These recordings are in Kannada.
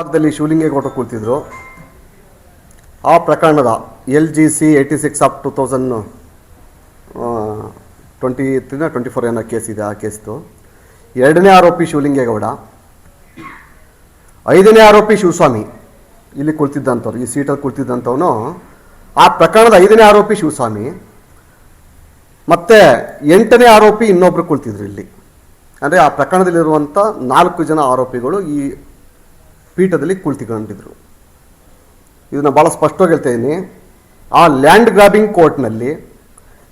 ಭಾಗದಲ್ಲಿ ಕೊಟ್ಟು ಕೂತಿದ್ರು. ಆ ಪ್ರಕರಣದ L G C eighty six of two thousand twenty ತ್ರೀನ twenty four ಏನೋ ಕೇಸ್ ಇದೆ, ಆ ಕೇಸ್ದು. ಎರಡನೇ ಆರೋಪಿ ಶಿವಲಿಂಗೇಗೌಡ, ಐದನೇ ಆರೋಪಿ ಶಿವಸ್ವಾಮಿ, ಇಲ್ಲಿ ಕುಳಿತಿದ್ದಂಥವ್ರು, ಈ ಸೀಟಲ್ಲಿ ಕುಳಿತಿದ್ದಂಥವನು, ಆ ಪ್ರಕರಣದ ಐದನೇ ಆರೋಪಿ ಶಿವಸ್ವಾಮಿ, ಮತ್ತೆ ಎಂಟನೇ ಆರೋಪಿ ಇನ್ನೊಬ್ಬರು ಕುಳಿತಿದ್ರು ಇಲ್ಲಿ. ಅಂದರೆ ಆ ಪ್ರಕರಣದಲ್ಲಿರುವಂಥ ನಾಲ್ಕು ಜನ ಆರೋಪಿಗಳು ಈ ಪೀಠದಲ್ಲಿ ಕುಳಿತುಕೊಂಡಿದ್ರು. ಇದನ್ನು ಭಾಳ ಸ್ಪಷ್ಟವಾಗಿ ಹೇಳ್ತಾ ಇದ್ದೀನಿ ಆ ಲ್ಯಾಂಡ್ ಗ್ರಾಬಿಂಗ್ ಕೋರ್ಟ್ನಲ್ಲಿ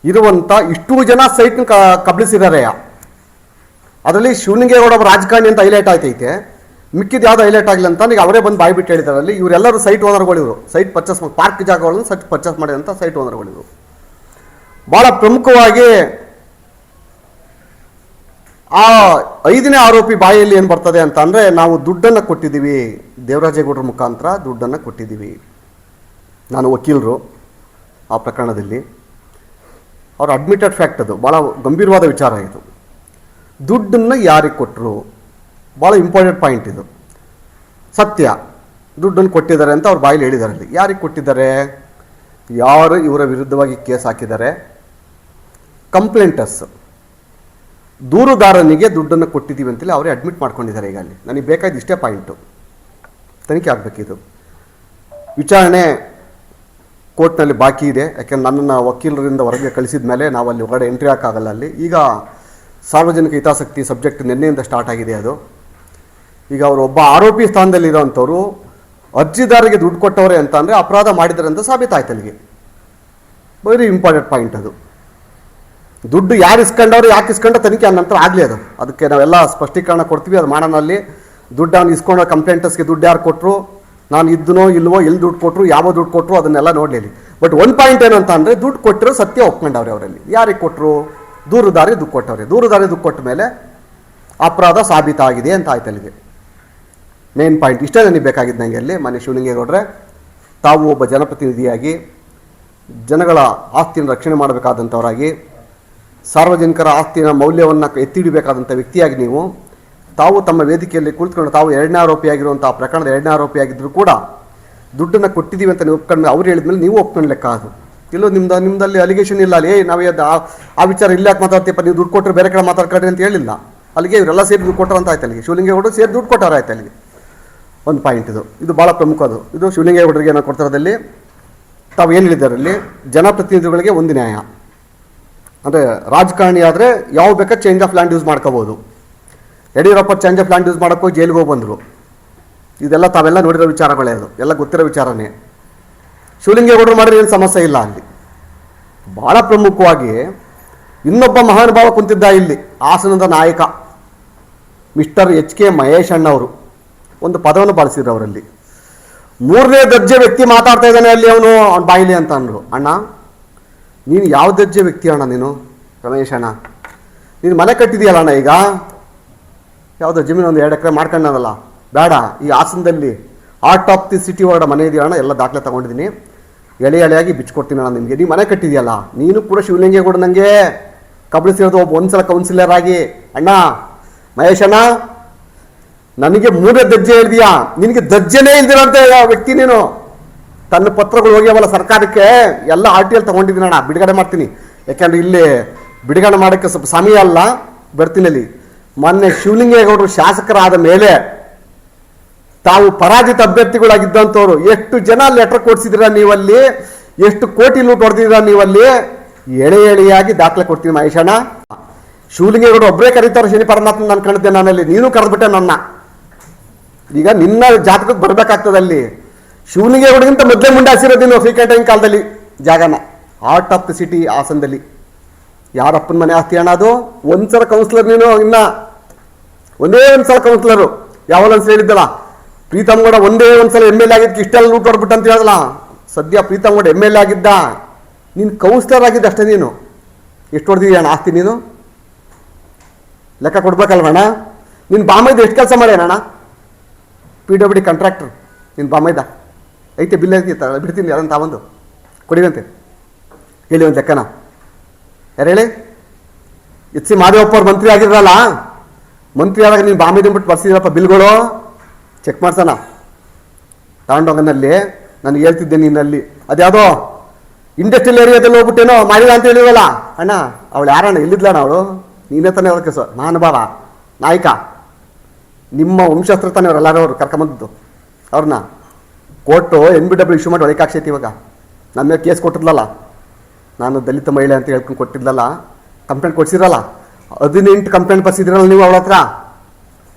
ಇರುವಂಥ ಇಷ್ಟು ಜನ ಸೈಟ್ನ ಕ, ಕಬಳಿಸಿದ್ದಾರೆ. ಅದರಲ್ಲಿ ಶಿವಲಿಂಗೇಗೌಡ ಒಬ್ಬ ರಾಜಕಾರಣಿ ಅಂತ ಹೈಲೈಟ್ ಆಯ್ತೈತೆ. ಮಿಕ್ಕಿದ ಯಾವುದು ಹೈಲೈಟ್ ಆಗಿಲ್ಲ ಅಂತ ನೀವು ಅವರೇ ಬಂದು ಬಾಯ್ಬಿಟ್ಟು ಹೇಳಿದ್ದಾರೆ. ಅಲ್ಲಿ ಇವರೆಲ್ಲರೂ ಸೈಟ್ ಓನರ್ಗಳು ಇವರು. ಸೈಟ್ ಪರ್ಚೇಸ್ ಮಾಡಿ ಪಾರ್ಕ್ ಜಾಗಗಳನ್ನು ಸೈಟ್ ಪರ್ಚೇಸ್ ಮಾಡಿದಂಥ ಸೈಟ್ ಓನರ್ಗಳು ಇವರು. ಭಾಳ ಪ್ರಮುಖವಾಗಿ ಆ ಐದನೇ ಆರೋಪಿ ಬಾಯಲ್ಲಿ ಏನು ಬರ್ತದೆ ಅಂತ ಅಂದರೆ ನಾವು ದುಡ್ಡನ್ನು ಕೊಟ್ಟಿದ್ದೀವಿ. ದೇವರಾಜೇಗೌಡರ ಮುಖಾಂತರ ದುಡ್ಡನ್ನು ಕೊಟ್ಟಿದ್ದೀವಿ. ನಾನು ವಕೀಲರು ಆ ಪ್ರಕರಣದಲ್ಲಿ. ಅವ್ರು ಅಡ್ಮಿಟೆಡ್ ಫ್ಯಾಕ್ಟ್ ಅದು. ಭಾಳ ಗಂಭೀರವಾದ ವಿಚಾರ ಇದು. ದುಡ್ಡನ್ನು ಯಾರಿಗೆ ಕೊಟ್ಟರು ಭಾಳ ಇಂಪಾರ್ಟೆಂಟ್ ಪಾಯಿಂಟ್ ಇದು. ಸತ್ಯ. ದುಡ್ಡನ್ನು ಕೊಟ್ಟಿದ್ದಾರೆ ಅಂತ ಅವ್ರು ಬಾಯಲ್ಲಿ ಹೇಳಿದ್ದಾರೆ ಅಲ್ಲಿ ಯಾರಿಗೆ ಕೊಟ್ಟಿದ್ದಾರೆ? ಯಾರು ಇವರ ವಿರುದ್ಧವಾಗಿ ಕೇಸ್ ಹಾಕಿದ್ದಾರೆ? ಕಂಪ್ಲೇಂಟಸ್ ದೂರುದಾರನಿಗೆ ದುಡ್ಡನ್ನು ಕೊಟ್ಟಿದ್ದೀವಿ ಅಂತೇಳಿ ಅವರೇ ಅಡ್ಮಿಟ್ ಮಾಡ್ಕೊಂಡಿದ್ದಾರೆ ಈಗ ಅಲ್ಲಿ. ನನಗೆ ಬೇಕಾದ ಇಷ್ಟೇ ಪಾಯಿಂಟು ತನಿಖೆ ಆಗಬೇಕಿದು. ವಿಚಾರಣೆ ಕೋರ್ಟ್ನಲ್ಲಿ ಬಾಕಿ ಇದೆ, ಯಾಕೆಂದ್ರೆ ನನ್ನನ್ನು ವಕೀಲರಿಂದ ಹೊರಗೆ ಕಳಿಸಿದ ಮೇಲೆ ನಾವು ಅಲ್ಲಿ ಹೊರಗಡೆ ಎಂಟ್ರಿ ಹಾಕಾಗಲ್ಲ ಅಲ್ಲಿ. ಈಗ ಸಾರ್ವಜನಿಕ ಹಿತಾಸಕ್ತಿ ಸಬ್ಜೆಕ್ಟ್ ನಿನ್ನೆಯಿಂದ ಸ್ಟಾರ್ಟ್ ಆಗಿದೆ ಅದು. ಈಗ ಅವರು ಒಬ್ಬ ಆರೋಪಿ ಸ್ಥಾನದಲ್ಲಿರೋವಂಥವ್ರು ಅರ್ಜಿದಾರರಿಗೆ ದುಡ್ಡು ಕೊಟ್ಟವರೇ ಅಂತ ಅಂದರೆ ಅಪರಾಧ ಮಾಡಿದ್ದಾರೆ ಅಂತ ಸಾಬೀತಾಯ್ತು ಅಲ್ಲಿಗೆ. ವೆರಿ ಇಂಪಾರ್ಟೆಂಟ್ ಪಾಯಿಂಟ್ ಅದು. ದುಡ್ಡು ಯಾರು ಇಸ್ಕೊಂಡವ್ರು, ಯಾಕೆ ಇಸ್ಕೊಂಡ ತನಿಖೆ ನಂತರ ಆಗಲಿ ಅದು. ಅದಕ್ಕೆ ನಾವೆಲ್ಲ ಸ್ಪಷ್ಟೀಕರಣ ಕೊಡ್ತೀವಿ, ಅದು ಮಾಡೋಣ ಅಲ್ಲಿ. ದುಡ್ಡು ಅವ್ನು ಇಸ್ಕೊಂಡ ಕಂಪ್ಲೇಂಟಸ್ಗೆ ದುಡ್ಡು ಯಾರು ಕೊಟ್ಟರು ನಾನು ಇದ್ದನೋ ಇಲ್ವೋ, ಎಲ್ಲಿ ದುಡ್ಡು ಕೊಟ್ಟರು ಯಾವ ದುಡ್ಡು ಕೊಟ್ಟರು ಅದನ್ನೆಲ್ಲ ನೋಡಲಿ ಬಟ್ ಒನ್ ಪಾಯಿಂಟ್ ಏನು ಅಂತ ಅಂದರೆ, ದುಡ್ಡು ಕೊಟ್ಟಿರೋ ಸತ್ಯ ಒಪ್ಕೊಂಡವ್ರೆ ಅವರಲ್ಲಿ. ಯಾರಿಗೆ ಕೊಟ್ಟರು ದೂರುದಾರಿ ದುಡ್ಡು ಕೊಟ್ಟವ್ರೆ. ದೂರುದಾರಿ ದುಡ್ಡು ಕೊಟ್ಟ ಮೇಲೆ ಅಪರಾಧ ಸಾಬೀತಾಗಿದೆ ಅಂತ ಆಯ್ತು ಅಲ್ಲಿಗೆ. ಮೇನ್ ಪಾಯಿಂಟ್ ಇಷ್ಟೇ ನನಗೆ ಬೇಕಾಗಿದ್ದು ನನಗೆ ಅಲ್ಲಿ ಮನೆ ಶಿವಲಿಂಗೇಗೌಡ್ರೆ. ತಾವು ಒಬ್ಬ ಜನಪ್ರತಿನಿಧಿಯಾಗಿ, ಜನಗಳ ಆಸ್ತಿಯನ್ನು ರಕ್ಷಣೆ ಮಾಡಬೇಕಾದಂಥವರಾಗಿ, ಸಾರ್ವಜನಿಕರ ಆಸ್ತಿಯ ಮೌಲ್ಯವನ್ನು ಎತ್ತಿ ಹಿಡಿಬೇಕಾದಂಥ ವ್ಯಕ್ತಿಯಾಗಿ ನೀವು ತಾವು ತಮ್ಮ ವೇದಿಕೆಯಲ್ಲಿ ಕುಳಿತುಕೊಂಡು ತಾವು ಎರಡನೇ ಆರೋಪಿಯಾಗಿರುವಂಥ ಪ್ರಕರಣದ ಎರಡನೇ ಆರೋಪಿಯಾಗಿದ್ದರೂ ಕೂಡ ದುಡ್ಡನ್ನು ಕೊಟ್ಟಿದ್ದೀವಿ ಅಂತ ನೀವು ಒಪ್ಕೊಂಡು ಅವ್ರು ಹೇಳಿದ್ಮೇಲೆ ನೀವು ಒಪ್ಕೊಂಡು ಲೆಕ್ಕ ಅದು. ಇಲ್ಲೋ ನಿಮ್ದು ನಿಮ್ಮದಲ್ಲಿ ಅಲಿಗೇಷನ್ ಇಲ್ಲ ಅಲ್ಲಿ ನಾವು ಅದು ಆ- ವಿಚಾರ ಇಲ್ಲ ಯಾಕೆ ಮಾತಾಡ್ತೀಪ್ಪ ನೀವು ದುಡ್ಡು ಕೊಟ್ಟರೆ ಬೇರೆ ಕಡೆ ಮಾತಾಡ್ಕೊಳ್ರಿ ಅಂತ ಹೇಳಿಲ್ಲ. ಅಲ್ಲಿಗೆ ಇವರೆಲ್ಲ ಸೇರಿ ದುಡ್ಡು ಕೊಟ್ಟರು ಅಂತ ಆಯ್ತು ಅಲ್ಲಿಗೆ. ಶಿವಲಿಂಗೇಗೌಡರು ಸೇರಿ ದುಡ್ಡು ಕೊಟ್ಟಾರ ಆಯ್ತು ಅಲ್ಲಿಗೆ. ಒಂದು ಪಾಯಿಂಟ್ ಇದು. ಇದು ಭಾಳ ಪ್ರಮುಖ ಅದು. ಇದು ಶಿವಲಿಂಗೇಗೌಡರಿಗೆ ಏನೋ ಕೊಡ್ತಾರದಲ್ಲಿ. ತಾವು ಏನು ಹೇಳಿದ್ದಾರೆ ಅಲ್ಲಿ? ಜನಪ್ರತಿನಿಧಿಗಳಿಗೆ ಒಂದು ನ್ಯಾಯ. ಅಂದರೆ ರಾಜಕಾರಣಿ ಆದರೆ ಯಾವ ಬೇಕಾದ ಚೇಂಜ್ ಆಫ್ ಲ್ಯಾಂಡ್ ಯೂಸ್ ಮಾಡ್ಕೋಬೋದು. ಯಡಿಯೂರಪ್ಪ ಚೇಂಜ್ ಆಫ್ ಯೂಸ್ ಮಾಡೋಕ್ಕೋ ಜೈಲಿಗೆ ಹೋಗಿ ಬಂದರು ಇದೆಲ್ಲ ತಾವೆಲ್ಲ ನೋಡಿರೋ ವಿಚಾರಗಳೇ ಅದು. ಎಲ್ಲ ಗೊತ್ತಿರೋ ವಿಚಾರನೇ. ಶಿವಲಿಂಗೇಗೌಡರು ಮಾಡಿದ್ರೆ ಏನು ಸಮಸ್ಯೆ ಇಲ್ಲ ಅಲ್ಲಿ. ಭಾಳ ಪ್ರಮುಖವಾಗಿ ಇನ್ನೊಬ್ಬ ಮಹಾನುಭಾವ ಕುಂತಿದ್ದ ಇಲ್ಲಿ, ಹಾಸನದ ನಾಯಕ ಮಿಸ್ಟರ್ ಎಚ್ ಕೆ ಮಹೇಶ್ ಅಣ್ಣವರು. ಒಂದು ಪದವನ್ನು ಬಳಸಿದ್ರು ಅವರಲ್ಲಿ. ಮೂರನೇ ದರ್ಜೆ ವ್ಯಕ್ತಿ ಮಾತಾಡ್ತಾ ಇದ್ದಾನೆ ಅಲ್ಲಿ ಅವನು, ಅವ್ನ ಬಾಯಿಲಿ ಅಂತ ಅಂದರು. ಅಣ್ಣ, ನೀನು ಯಾವ ದರ್ಜೆ ವ್ಯಕ್ತಿ ಅಣ್ಣ ನೀನು? ರಮೇಶ್ ಅಣ್ಣ. ನೀನು ಮನೆ ಕಟ್ಟಿದೆಯಲ್ಲ ಅಣ್ಣ ಈಗ? ಯಾವುದೋ ಜಮೀನು ಒಂದು ಎರಡು ಎಕರೆ ಮಾಡ್ಕೊಂಡನಲ್ಲ ಬೇಡ, ಈ ಹಾಸನದಲ್ಲಿ ಆರ್ಟ್ ಆಫ್ ದಿ ಸಿಟಿ ಹೊರಡ ಮನೆ ಇದೆಯಣ್ಣ ಎಲ್ಲ ದಾಖಲೆ ತಗೊಂಡಿದ್ದೀನಿ. ಎಳೆ ಎಳೆಯಾಗಿ ಬಿಚ್ಕೊಡ್ತೀನಿ ಅಣ್ಣ ನಿಮಗೆ. ನೀವು ಮನೆ ಕಟ್ಟಿದೆಯಲ್ಲ ನೀನು ಕೂಡ ಶಿವಲಿಂಗೇಗೌಡ ನನಗೆ ಕಬಳಿಸಿರೋದು ಒಬ್ಬ ಒಂದ್ಸಲ ಕೌನ್ಸಿಲರ್ ಆಗಿ. ಅಣ್ಣ, ಮಹೇಶ್ ಅಣ್ಣ, ನನಗೆ ಮೂರೇ ದರ್ಜೆ ಹೇಳಿದೀಯಾ? ನಿನಗೆ ದರ್ಜೆನೇ ಇಲ್ದಿರೋಂಥ ವ್ಯಕ್ತಿ ನೀನು. ತನ್ನ ಪತ್ರಗಳು ಹೋಗ್ಯಾವಲ್ಲ ಸರ್ಕಾರಕ್ಕೆ, ಎಲ್ಲ ಆರ್ ಟಿ ಎಲ್ ತಗೊಂಡಿದ್ದೀನಿ ಅಣ್ಣ. ಬಿಡುಗಡೆ ಮಾಡ್ತೀನಿ. ಯಾಕೆಂದ್ರೆ ಇಲ್ಲಿ ಬಿಡುಗಡೆ ಮಾಡೋಕ್ಕೆ ಸ್ವಲ್ಪ ಸಮಯ ಅಲ್ಲ. ಬರ್ತೀನಿ ಅಲ್ಲಿ. ಮೊನ್ನೆ ಶಿವಲಿಂಗೇಗೌಡರು ಶಾಸಕರಾದ ಮೇಲೆ ತಾವು ಪರಾಜಿತ ಅಭ್ಯರ್ಥಿಗಳಾಗಿದ್ದಂಥವ್ರು, ಎಷ್ಟು ಜನ ಲೆಟರ್ ಕೊಡಿಸಿದ್ರ ನೀವಲ್ಲಿ, ಎಷ್ಟು ಕೋಟಿ ಲೂಟ್ ಹೊಡೆದಿದ್ರ ನೀವಲ್ಲಿ, ಎಳೆ ಎಳೆಯಾಗಿ ದಾಖಲೆ ಕೊಡ್ತೀನಿ ಮಹೇಶಣ್ಣ. ಶಿವಲಿಂಗೇಗೌಡರು ಒಬ್ಬರೇ ಕರೀತಾರೆ, ಶನಿ ಪರಮಾತ್ಮ ನಾನು ಕಾಣುತ್ತೆ ನಾನಲ್ಲಿ ನೀನು ಕರೆದ್ಬಿಟ್ಟೆ ನನ್ನ. ಈಗ ನಿನ್ನ ಜಾತಕಕ್ಕೆ ಬರ್ಬೇಕಾಗ್ತದೆ ಅಲ್ಲಿ. ಶಿವಲಿಂಗೇಗೌಡಗಿಂತ ಮೊದಲೇ ಮುಂಡೆ ಹಸಿರೋದು ನೀವು ಫ್ರೀ ಟೈಮ್ ಕಾಲದಲ್ಲಿ ಜಾಗನ ಆರ್ಟ್ ಆಫ್ ದ ಸಿಟಿ ಹಾಸನದಲ್ಲಿ. ಯಾರಪ್ಪನ ಮನೆ ಆಸ್ತಿ ಅಣ್ಣ ಅದು? ಒಂದ್ಸಲ ಕೌನ್ಸಿಲರ್ ನೀನು ಇನ್ನ ಒಂದೇ ಒಂದ್ಸಲ ಕೌನ್ಸಿಲರು ಯಾವಾಗ ಒಂದ್ಸಲ ಹೇಳಿದ್ದಲ್ಲ? ಪ್ರೀತಮ್ ಗೌಡ ಒಂದೇ ಒಂದ್ಸಲ ಎಂ ಎಲ್ ಆಗಿದ್ದಕ್ಕೆ ಇಷ್ಟೆಲ್ಲ ಲೂಟ್ ಹೊಡ್ಬಿಟ್ಟು ಅಂತ ಹೇಳಲ್ಲ. ಸದ್ಯ ಪ್ರೀತಮ್ ಗೌಡ ಎಂ ಎಲ್ ಆಗಿದ್ದ. ನೀನು ಕೌನ್ಸಿಲರ್ ಆಗಿದ್ದ ಅಷ್ಟೇ ನೀನು. ಎಷ್ಟು ಹೊಡೆದಿದ್ಯಾ ಅಣ್ಣ, ಆಸ್ತಿ ನೀನು? ಲೆಕ್ಕ ಕೊಡ್ಬೇಕಲ್ವಣ್ಣ ನೀನು ಬಾಮೈದ ಎಷ್ಟು ಕೆಲಸ ಮಾಡ್ಯಾನಣ್ಣ ಪಿ ಡಬ್ಲ್ಯೂ ಡಿ ಕಾಂಟ್ರಾಕ್ಟ್ರು ನೀನು ಬಾಮೈದ. ಐತೆ ಬಿಲ್ ಐತಿ ಬಿಡ್ತೀನಿ, ಅದನ್ನು ತಾವಂದು ಕೊಡಿವಂತೆ ಹೇಳಿ ಒಂದು ಲೆಕ್ಕನ. ಯಾರು ಹೇಳಿ? ಎಚ್ ಸಿ ಮಾದೇವಪ್ಪ ಅವ್ರು ಮಂತ್ರಿ ಆಗಿದ್ರಲ್ಲ? ಮಂತ್ರಿ ಆದಾಗ ನೀನು ಬಾಂಬೆ ಬಿಟ್ಟು ಬರ್ಸಿದ್ರಪ್ಪ ಬಿಲ್ಗಳು? ಚೆಕ್ ಮಾಡ್ಸೋಣ. ತಗೊಂಡೋಗನಲ್ಲಿ ನಾನು ಹೇಳ್ತಿದ್ದೆ ನಿನ್ನಲ್ಲಿ. ಅದ್ಯಾವುದೋ? ಇಂಡಸ್ಟ್ರಿಯಲ್ ಏರಿಯಾದಲ್ಲಿ ಹೋಗ್ಬಿಟ್ಟೇನೋ? ಮಾಡಿಲ್ಲ ಅಂತ ಹೇಳಿವಲ್ಲ ಅಣ್ಣ, ಅವಳು ಯಾರಣ್ಣ? ಇಲ್ಲಿದ್ಲಣ್ಣ ಅವಳು? ನೀನೇ ತಾನೇ ಅವಳ ಸರ್ ಮಹಾನುಭಾವ ನಾಯಕ. ನಿಮ್ಮ ವಂಶಸ್ತ್ರ ತಾನೇ ಅವರೆಲ್ಲರೂ ಅವ್ರು ಕರ್ಕೊಂಬಂದಿದ್ದು. ಅವ್ರನ್ನ. Court N B W issue ಮಾಡಿ ಒಳಗೆ ಹಾಕ್ಸೈತಿ ಇವಾಗ. ನನ್ನ ಕೇಸ್ ಕೊಟ್ಟಿದ್ಲಲ್ಲ. ನಾನು ದಲಿತ ಮಹಿಳೆ ಅಂತ ಹೇಳ್ಕೊಂಡು ಕೊಟ್ಟಿದ್ಲಲ್ಲ. ಕಂಪ್ಲೇಂಟ್ ಕೊಡ್ಸಿರಲ್ಲ ಹದಿನೆಂಟು ಕಂಪ್ಲೇಂಟ್ ಬರ್ಸಿದ್ರಲ್ಲ ನೀವು ಅವಳ ಹತ್ರ?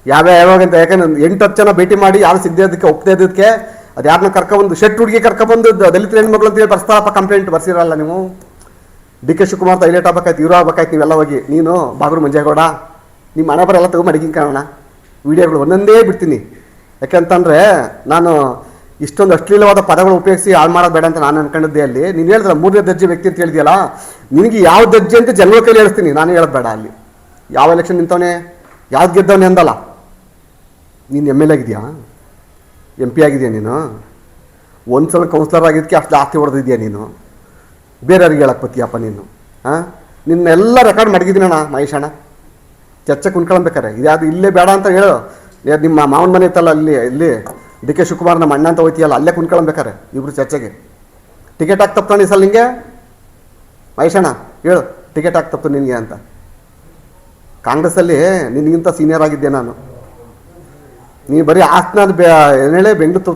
ಯಾವ ಯಾವಾಗ ಅಂತ? ಯಾಕಂದ್ರೆ ಎಂಟು ಹತ್ತು ಜನ ಭೇಟಿ ಮಾಡಿ ಯಾರು ಸಿಗದೆ ಅದಕ್ಕೆ ಒಪ್ಪದೇ ಇದ್ದಕ್ಕೆ ಅದು ಯಾರನ್ನ ಕರ್ಕೊಬಂದು ಶೆಟ್ ಹುಡುಗಿ ಕರ್ಕೊಬಂದು ದಲಿತ ಹೆಣ್ಮಕ್ಳು ಅಂತ ಹೇಳಿ ಬರ್ಸ್ತಾರಪ್ಪ ಕಂಪ್ಲೇಂಟ್ ಬರ್ಸಿರಲ್ಲ ನೀವು? ಡಿ ಕೆ ಶಿವಕುಮಾರ್ ಹೈಲೈಟ್ ಆಗ್ಬೇಕಾಯ್ತು, ಇವ್ರು ಆಗ್ಬೇಕಾಯ್ತು, ನೀವೆಲ್ಲ ಹೋಗಿ. ನೀನು ಬಾಗರು ಮಂಜೇಗೌಡ, ನಿಮ್ಮ ಹಣ ಬರೆಲ್ಲ ತಗೊಂಡು ಕಾರಣ ವಿಡಿಯೋಗಳು ಒಂದೊಂದೇ ಬಿಡ್ತೀನಿ. ಯಾಕಂತಂದರೆ ನಾನು ಇಷ್ಟೊಂದು ಅಶ್ಲೀಲವಾದ ಪದಗಳು ಉಪಯೋಗಿಸಿ ಹಾಳು ಮಾಡೋದು ಬೇಡ ಅಂತ ನಾನು ಅನ್ಕೊಂಡಿದ್ದೆ ಅಲ್ಲಿ. ನೀನು ಹೇಳಿದ್ರೆ ಮೂರನೇ ದರ್ಜೆ ವ್ಯಕ್ತಿ ಅಂತ ಹೇಳಿದೆಯಲ್ಲ? ನಿನಗೆ ಯಾವ ದರ್ಜೆ ಅಂತ ಜನಗಳ ಕೈಲಿ ಹೇಳ್ತೀನಿ ನಾನು ಹೇಳೋದು ಬೇಡ ಅಲ್ಲಿ. ಯಾವ ಎಲೆಕ್ಷನ್ ನಿಂತವನೇ, ಯಾವ್ದು ಗೆದ್ದವನೇ ಅಂದಲ್ಲ. ನೀನು ಎಂ ಎಲ್ ಆಗಿದೆಯಾ? ಎಂ ಪಿ ಆಗಿದೆಯಾ ನೀನು? ಒಂದು ಸಲ ಕೌನ್ಸಿಲರ್ ಆಗಿದ್ದಕ್ಕೆ ಅಷ್ಟು ಆಸ್ತಿ ಹೊಡೆದಿದ್ಯಾ ನೀನು? ಬೇರೆಯವ್ರಿಗೆ ಹೇಳಕ್ಕೆ ಬತ್ತೀಯಪ್ಪ ನೀನು ಹಾಂ ನಿನ್ನೆಲ್ಲ ರೆಕಾರ್ಡ್ ಮಡಗಿದ್ದೀನಣ್ಣ ಮಹೇಶ್ ಅಣ್ಣ. ಚರ್ಚೆ ಕುಣ್ಕೊಳ್ಬೇಕಾರೆ. ಇದ್ಯಾವುದು ಇಲ್ಲೇ ಬೇಡ ಅಂತ ಹೇಳು. ನಿಮ್ಮ ಮಾವನ ಮನೆ ಇತ್ತಲ್ಲ ಅಲ್ಲಿ, ಇಲ್ಲಿ ಡಿ ಕೆ ಶಿವಕುಮಾರ್ ನಮ್ಮ ಅಣ್ಣ ಅಂತ ಹೋಯ್ತೀಯಲ್ಲ, ಅಲ್ಲೇ ಕುಣ್ಕೊಳ್ಬೇಕಾರೆ ಇಬ್ಬರು ಚರ್ಚೆಗೆ. ಟಿಕೆಟ್ ಹಾಕಿ ತಪ್ತಾನೆ ಸಲ ನಿಂಗೆ? ಮಹೇಶಣ್ಣ ಹೇಳು ಟಿಕೆಟ್ ಹಾಕಿ ತಪ್ಪು ನಿನಗೆ ಅಂತ. ಕಾಂಗ್ರೆಸ್ಸಲ್ಲಿ ನಿನಗಿಂತ ಸೀನಿಯರ್ ಆಗಿದ್ದೆ ನಾನು. ನೀ ಬರೀ ಆಸ್ತಿನಾದ ಬೇ ಏನೇಳೆ ಬೆಂಗ್ಳೂರು